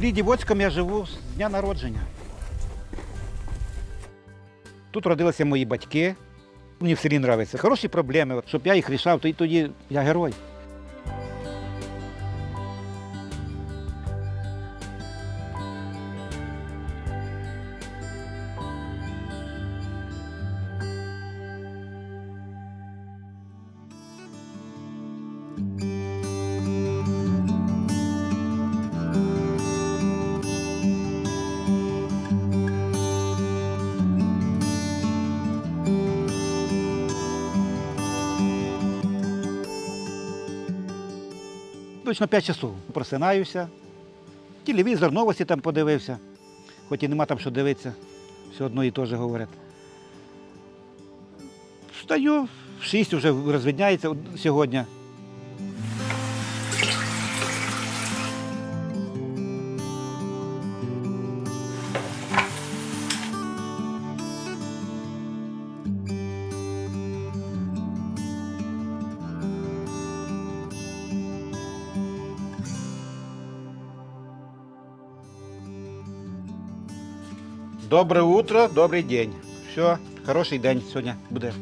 селі Дівоцькому я живу з дня народження. Тут родилися мої батьки. Мені в селі подобається. Хороші проблеми. Щоб я їх рішав, то і тоді я герой. Точно 5 часов просинаюся. Телевізор, новості там подивився. Хоч і нема там що дивитися, все одно і теж говорять. Встаю, в 6 вже розвідняється сьогодні. Добре утро, добрий день. Все, хороший день сьогодні буде.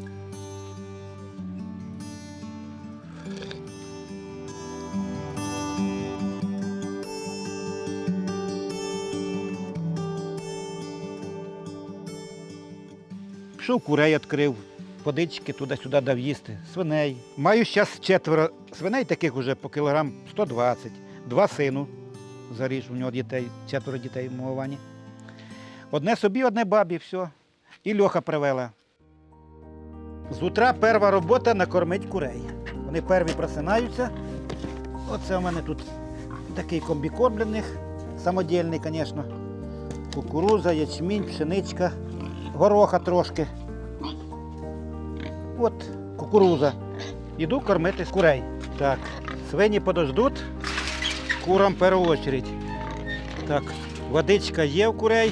Пішов курей відкрив, водички туди-сюди дав їсти, свиней. Маю зараз четверо свиней, таких уже по кілограм 120, два сину. Заріж, у нього дітей, четверо дітей в мого вані. Одне собі, одне бабі, все. І Льоха привела. З утра перша робота накормить курей. Вони перві просинаються. Оце у мене тут такий комбікорм для них. Самодільний, звісно. Кукуруза, ячмінь, пшеничка, гороха трошки. От кукуруза. Іду кормити курей. Так, свині подождуть, курам першу очередь. Так, водичка є в курей.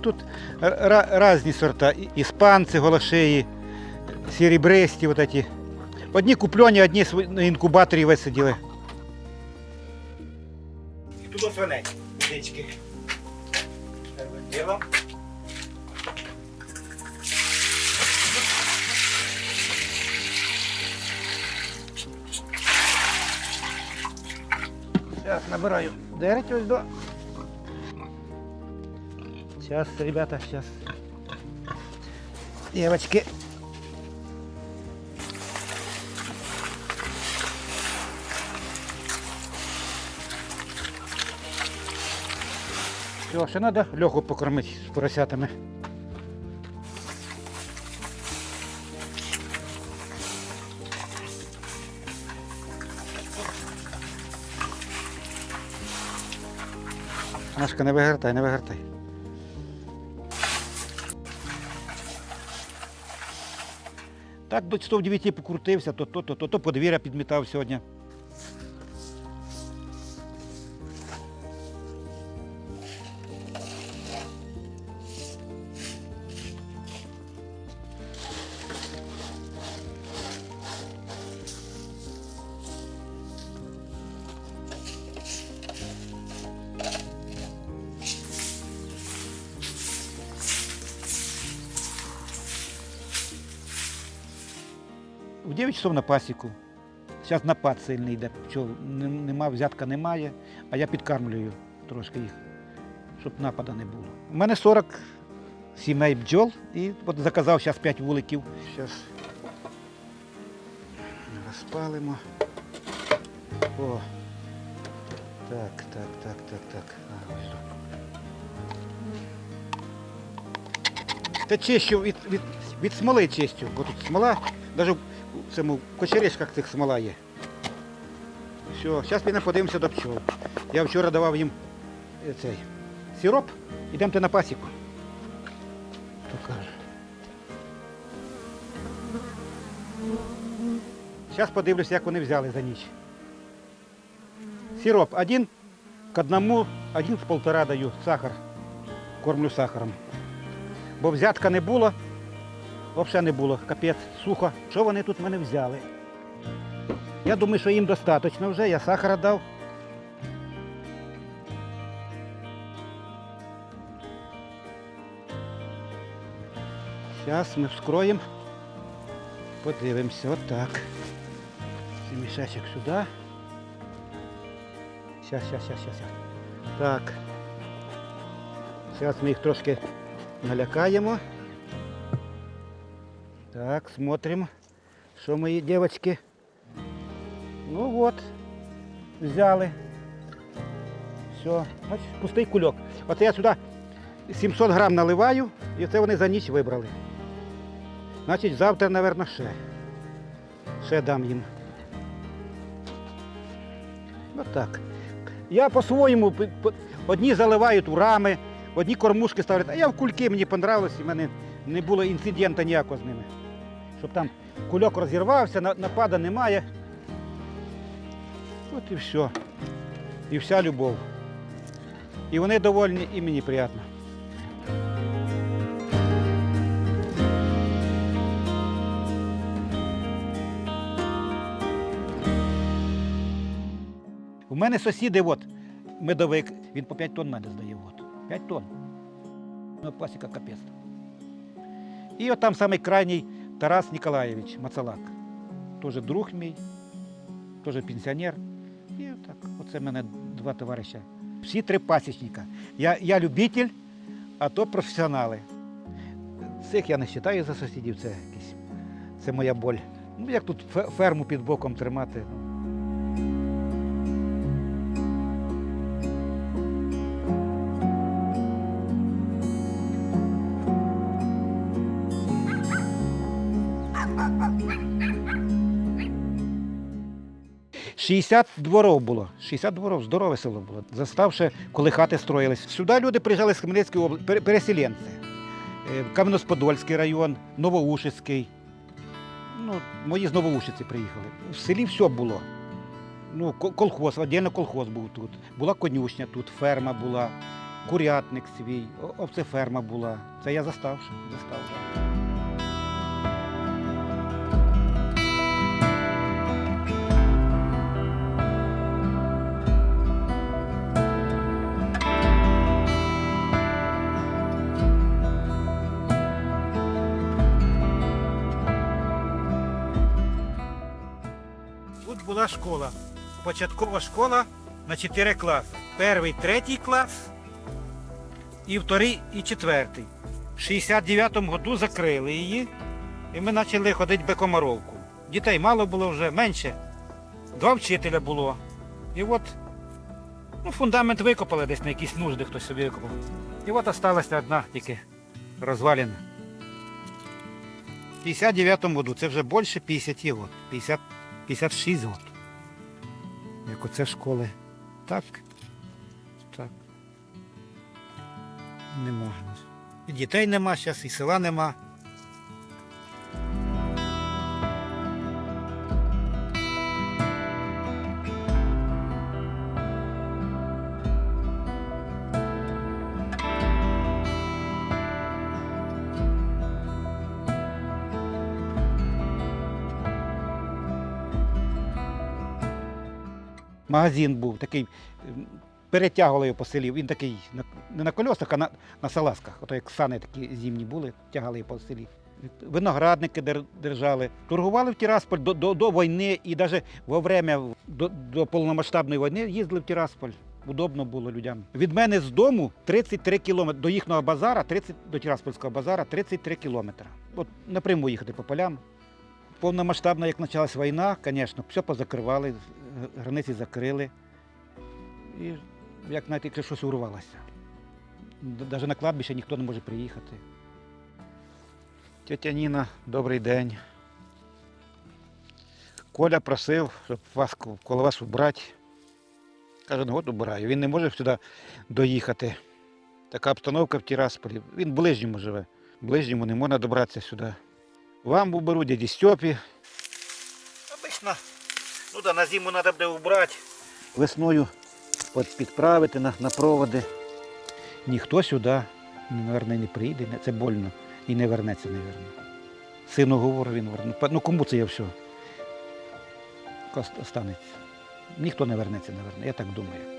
Тут ра- різні сорта. Іспанці, голошеї, серебристі, вот эти. Одні куплені, одні на інкубаторі висиділи. І тут свиней. Первим ділом. Сейчас набираю деруть ось до. Сейчас, ребята, сейчас. Девочки. Все, ще треба Льоху покормити з поросятами. Машка, не вигартай, не вигартай. Так до 109 покрутився, то то, то, то, то подвір'я підмітав сьогодні. В 9 часов на пасіку. Зараз напад сильний йде. Пчол нема, взятка немає, а я підкармлюю трошки їх, щоб нападу не було. У мене 40 сімей бджол і от заказав зараз 5 вуликів. Зараз Розпалимо. О. Так, так, так, так, так. А, ось тут. Та чищу від, від, від смоли чистю, бо тут смола, навіть цьому кочеришках цих смола є. Все, зараз підемо подивимося до пчол. Я вчора давав їм е, цей сироп, ідемте на пасіку. Зараз подивлюся, як вони взяли за ніч. Сироп один к одному, один в полтора даю сахар. Кормлю сахаром. Бо взятка не було, взагалі не було, капець, сухо. Що вони тут мене взяли? Я думаю, що їм достатньо вже, я сахара дав. Зараз ми вскроємо. Подивимося, отак. Мішечок сюди. Щас, щас, щас. щас. Так. Зараз ми їх трошки налякаємо. Так, смотрим, що мої дівчатки. Ну от, взяли. Все, бачиш, пустий кульок. Оце я сюди 700 грам наливаю, і це вони за ніч вибрали. Значить, завтра, мабуть, ще. Ще дам їм. Отак. Я по-своєму, одні заливають у рами, одні кормушки ставлять, а я в кульки мені понравилось, і в мене не було інцидента ніякого з ними. Щоб там кульок розірвався, на- напада немає. От і все. І вся любов. І вони довольні, і мені приємно. У мене сусіди, от, медовик, він по 5 тонн меду здає. От. 5 тонн. Ну, пасіка капець. І от там самий крайній Тарас Ніколаєвич Мацалак. Теж друг мій, теж пенсіонер. І так, оце в мене два товариша. Всі три пасічника. Я, я любитель, а то професіонали. Цих я не вважаю за сусідів, це якісь. Це моя боль. Ну, як тут ферму під боком тримати. Ну. Шістдесят дворов було. 60 дворов, здорове село було. Заставши, коли хати строїлись. Сюди люди приїжджали з Хмельницької області, переселенці. Е, Кам'янець-Подольський район, Новоушицький. Ну, мої з Новоушиці приїхали. В селі все було. Ну, ко- колхоз, віддільно колхоз був тут. Була конюшня тут, ферма була, курятник свій, овцеферма була. Це я застав. застав. Тут школа. Початкова школа на 4 класи. Перший, третій клас і вторий і четвертий. В 69-му году закрили її, і ми почали ходити Бекомаровку. Дітей мало було вже, менше. Два вчителя було. І от ну, фундамент викопали десь на якісь нужди, хтось собі викопав. І от осталася одна тільки розвалена. В 59-му году це вже більше 50 років. 50 56 років. Як оце школи. Так. Так. Нема. І дітей нема зараз, і села нема. Магазин був такий, перетягували його по селі. Він такий не на колесах, а на, на салазках. Ото як сани такі зимні були, тягали його по селі. Виноградники держали. Торгували в Тирасполь до, до, до війни і навіть во время до, до повномасштабної війни їздили в Тирасполь. Удобно було людям. Від мене з дому 33 кілометри до їхнього базара, 30, до Тираспольського базара 33 кілометри. От напряму їхати по полям. Повномасштабна, як почалась війна, звісно, все позакривали, границі закрили. І як знаєте, як щось урвалося. Навіть на кладбище ніхто не може приїхати. Тетя Ніна, добрий день. Коля просив, щоб вас коло вас убрати. Каже, ну от убираю. Він не може сюди доїхати. Така обстановка в Тірасполі. Він в ближньому живе. В ближньому не можна добратися сюди. Вам уберу, дяді Стьопі. Обично, ну да, на зиму треба буде убрати. Весною підправити на, на проводи. Ніхто сюди, мабуть, не прийде, це больно. І не вернеться, мабуть. Сину говорю, він ну, ну кому це я все? Останеться. Ніхто не вернеться, мабуть, я так думаю.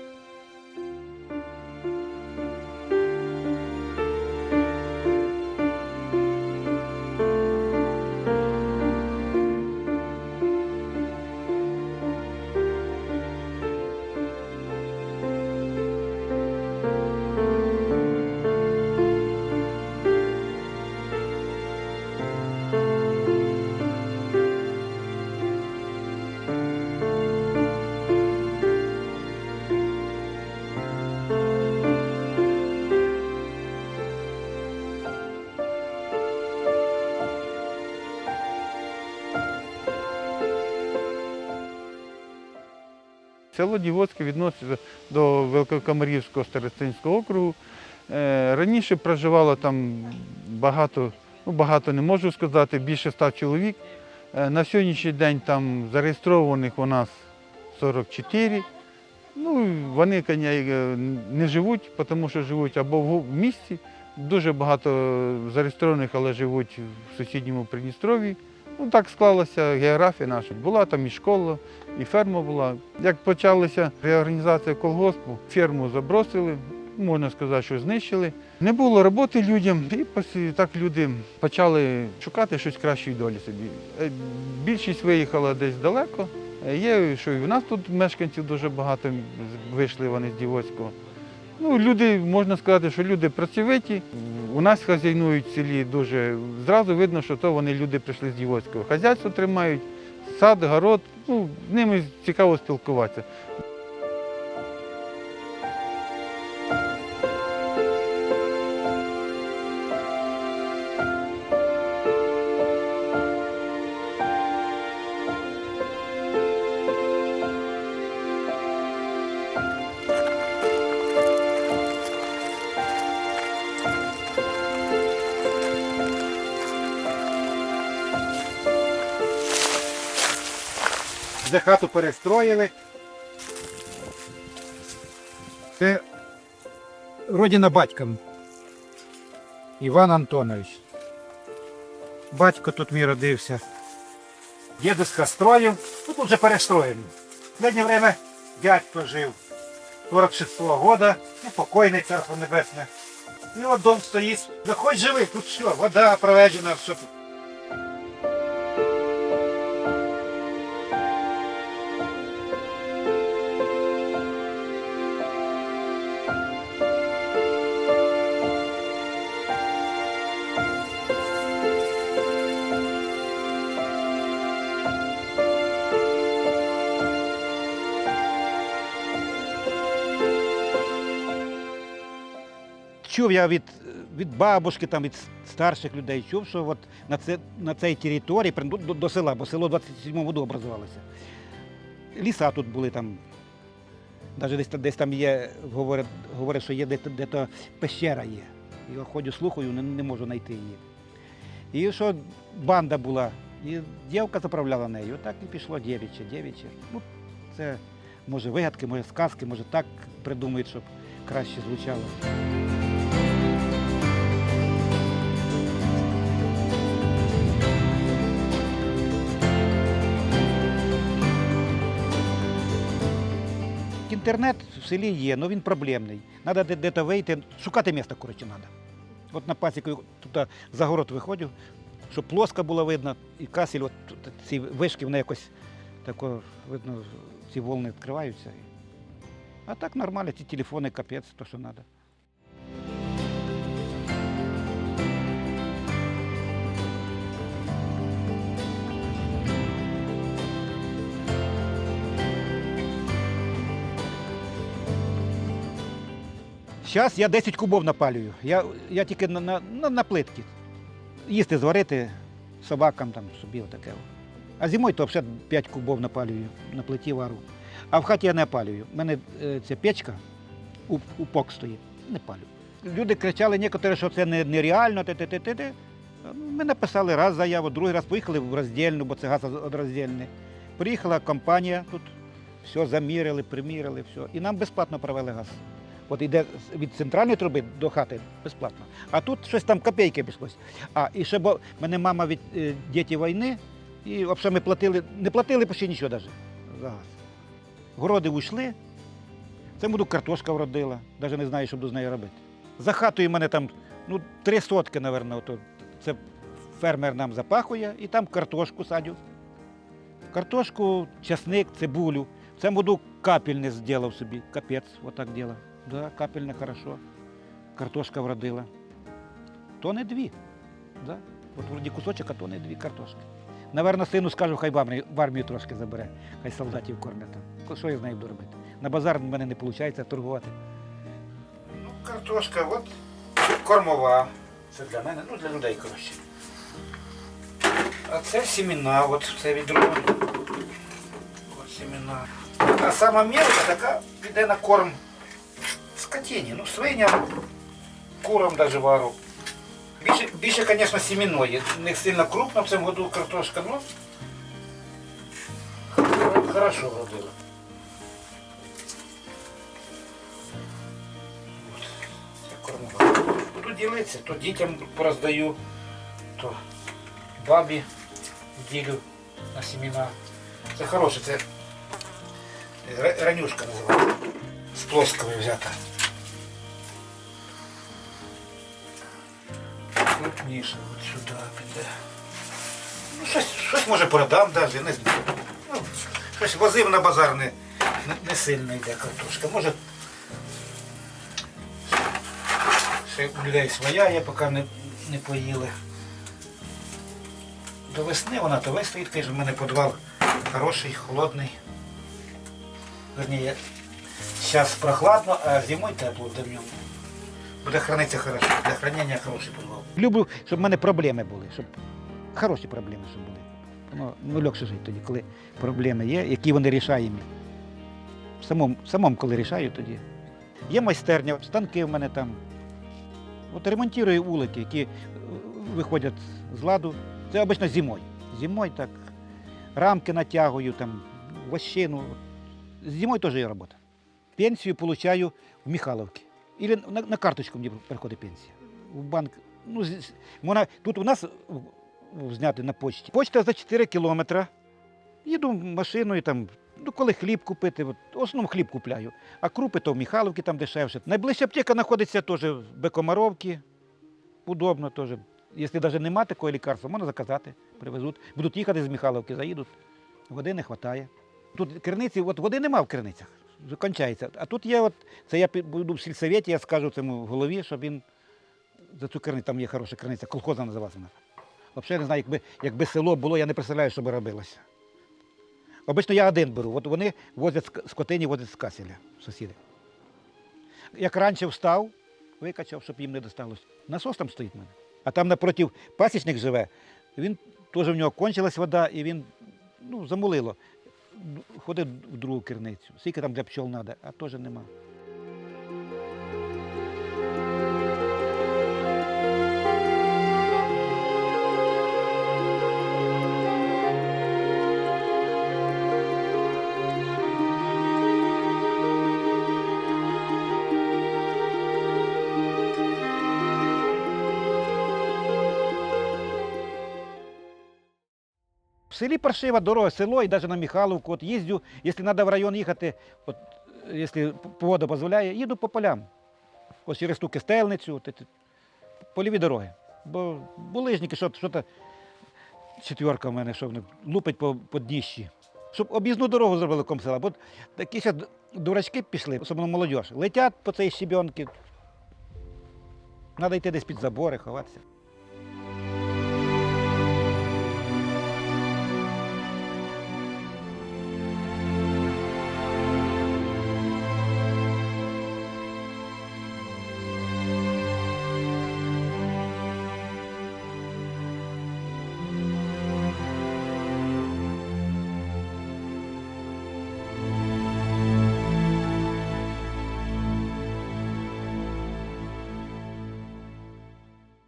Село Дівоцьке відноситься до Великокамарівського старостинського округу. Е, Раніше проживало там багато, ну багато не можу сказати, більше ста чоловік. Е, На сьогоднішній день там зареєстрованих у нас 44. Ну, вони е, не живуть, тому що живуть або в місті. Дуже багато зареєстрованих, але живуть в сусідньому Придністров'ї. Ну, так склалася географія наша. Була там і школа, і ферма була. Як почалася реорганізація колгоспу, ферму забросили, можна сказати, що знищили. Не було роботи людям, і так люди почали шукати щось кращої долі собі. Е, Більшість виїхала десь далеко. Е, Є, що і в нас тут мешканців дуже багато вийшли вони з Дівоцького. Ну, люди, можна сказати, що люди працьовиті. У нас хазяйнують в селі дуже. Зразу видно, що то вони люди прийшли з Дівоцького. Хазяйство тримають, сад, город. Ну, з ними цікаво спілкуватися. Вже хату перестроїли. Це родина батька. Іван Антонович. Батько тут мій родився. Дідуська строїв, ну тут вже перестроєно. Останнє время дядько жив 46-го года, ну покойний царство небесне. І от дом стоїть. Заходь живий, тут все, вода проведена, все тут. Чув я від, від бабушки, там, від старших людей, чув, що от на, це, на цій території, до, до, села, бо село в 27-му году образувалося. Ліса тут були там. Навіть десь, десь там є, говорять, говорять що є де, де то пещера є. Я ходжу, слухаю, не, не можу знайти її. І що банда була, і дівка заправляла нею. Отак і пішло дівіче, дівіче. Ну, це може вигадки, може сказки, може так придумають, щоб краще звучало. Інтернет в селі є, але він проблемний. Треба де- де-то вийти, шукати місце, коротше, треба. От на пасіку тут за город виходжу, щоб плоска була видно, і касель, от ці вишки, вони якось тако, видно, ці волни відкриваються. А так нормально, ці телефони, капець, то, що треба. Зараз я 10 кубов напалюю. Я, я тільки на, на, на, на плитки. Їсти зварити собакам там собі отаке. А зимою то взагалі 5 кубов напалюю, на плиті вару. А в хаті я не палюю. У мене е, ця печка, у, упок стоїть, не палю. Люди кричали некоторі, що це нереально, те. Ми написали раз заяву, другий раз поїхали в роздільну, бо це газороздільне. Приїхала компанія тут, все заміряли, приміряли, все. І нам безплатно провели газ. От йде з- від центральної труби до хати безплатно. А тут щось там копійки обійшлось. А, і ще бо мене мама від е, діти війни, і взагалі ми платили, не платили почти нічого навіть за газ. Городи уйшли, це буду картошка вродила, навіть не знаю, що буду з нею робити. За хатою мене там ну, три сотки, мабуть, це фермер нам запахує і там картошку садю. Картошку, часник, цибулю. Цьому году капельне зробив собі. Капець, отак діло. Да, капельне хорошо. Картошка вродила. То не дві. Да? От вроді кусочок, а то не дві картошки. Наверно, сину скажу, хай в армію, трошки забере, хай солдатів кормять там. Що я з нею буду робити? На базар в мене не виходить торгувати. Ну, картошка, от кормова. Це для мене, ну для людей, коротше. А це сімена, от це відро. От сімена. А сама мелка така піде на корм скотині, ну свиням, курам даже вару. Більше, більше, звісно, сіміної. Не сильно крупно в цьому году картошка, ну хорошо вродила. От, Це кормова. Буду ділитися, то дітям пороздаю, то бабі ділю на сімена. Це хороше, це ра- ранюшка називається. З плоскої взята. Крупніше, от сюди піде. Ну, щось, щось може продам навіть, не знаю. Ну, щось возив на базар не, не, не сильно йде картошка. Може. Ще у людей своя є, поки не, не поїли. До весни вона то весь стоїть, каже, в мене підвал хороший, холодний. Верніше, зараз прохладно, а зимою тепло буде в ньому. Буде хранитися хорошо. Для хранення хороший підвал. Люблю, щоб в мене проблеми були, щоб хороші проблеми, щоб були. Ну, ну легше жити тоді, коли проблеми є, які вони рішаємі. Самому, самому коли рішаю, тоді. Є майстерня, станки в мене там. От ремонтую вулики, які е, виходять з ладу. Це обично зимою. Зимою так. Рамки натягую, там, вощину. Зимою теж є робота. Пенсію получаю в Михайловці. Или на, на карточку мені приходить пенсія. В банк. Ну, вона, тут у нас зняти на почті. Почта за 4 кілометри. Їду машиною, там, ну, коли хліб купити, в основному хліб купляю. А крупи то в Михайловці там дешевше. Найближча аптека знаходиться теж в Бекомаровці. Удобно теж. Якщо навіть немає такої лікарства, можна заказати, привезуть. Будуть їхати з Михайловки, заїдуть. Води не вистачає. Тут криниці, от води нема в криницях, вже кончається. А тут є, от, це я буду в сільсоветі, я скажу цьому голові, щоб він за цю криницю, там є хороша криниця, колхозна називається вона. Взагалі я не знаю, якби, якби село було, я не представляю, що би робилося. Обично я один беру, от вони возять скотині, возять з каселя, сусіди. Як раніше встав, викачав, щоб їм не досталось. Насос там стоїть в мене. А там напротив пасічник живе, він теж в нього кончилась вода, і він ну, замулило. Ходив в другу керницю. Скільки там для пчол треба, а теж нема. Селі паршива дорога, село і навіть на Михайловку. От їздю, якщо треба в район їхати, от, якщо погода дозволяє, їду по полям. Ось через ту кистельницю, польові дороги. Бо булижники, що то четверка в мене, що вони лупить по, по дніщі. Щоб об'їзну дорогу зробили ком села. Бо такі ще дурачки пішли, особливо молодь, летять по цій щебенки. Треба йти десь під забори, ховатися.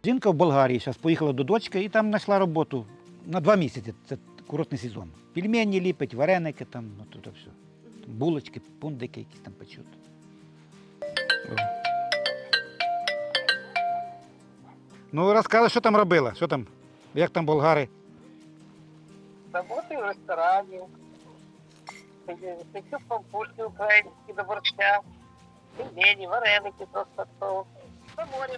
Жінка в Болгарії зараз поїхала до дочки і там знайшла роботу на два місяці. Це курортний сезон. Пельмені ліпить, вареники там, ну тут все. Булочки, пундики якісь там печуть. Ну, розказуй, що там робила, що там, як там болгари. Работаю в ресторане. Печу пампушки украинские до борща. Пельмени, вареники просто стол. На море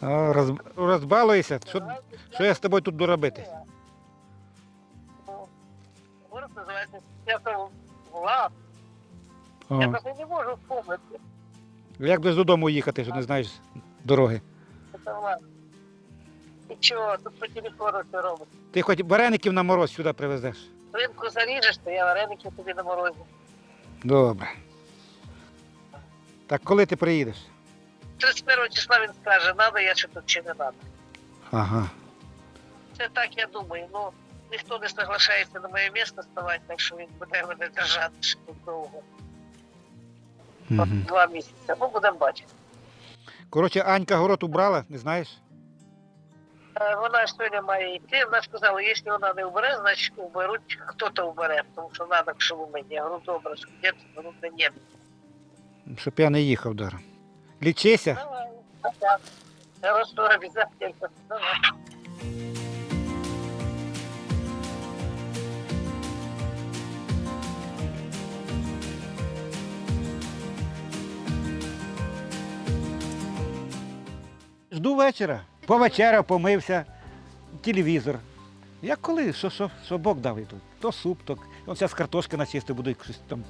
А, роз, розбалуєшся? Що, що я з тобою тут буду робити? Ну, Город называется Святого Влад. Я О, даже не могу вспомнить. як без додому їхати, що не знаєш дороги. Влад. И чего, тут по телефону все робить. Ти хоч вареників на мороз сюди привезеш. Ринку заріжеш, то я вареники тобі на морозі. Добре. Так коли ти приїдеш? 31 числа він скаже, надо я чи тут чи не надо. Ага. Це так я думаю. Ну ніхто не соглашається на моє місце ставати, так що він буде мене держати ще тут довго. От. Два місяці. Ну будемо бачити. Коротше, Анька город убрала, не знаєш? Е, Вона ж сьогодні має йти. Вона сказала, якщо вона не вбере, значить уберуть, хто-то вбере, тому що треба, щоб у мене. Я говорю, добре, що є, говорю, да ні. Щоб я не їхав даром. Лічися. Хорошо, обов'язково. Жду вечора. Повечеряв, помився, телевізор. Як коли? Що, Бог дав і тут? То суп, то. Зараз картошки начисти буду щось там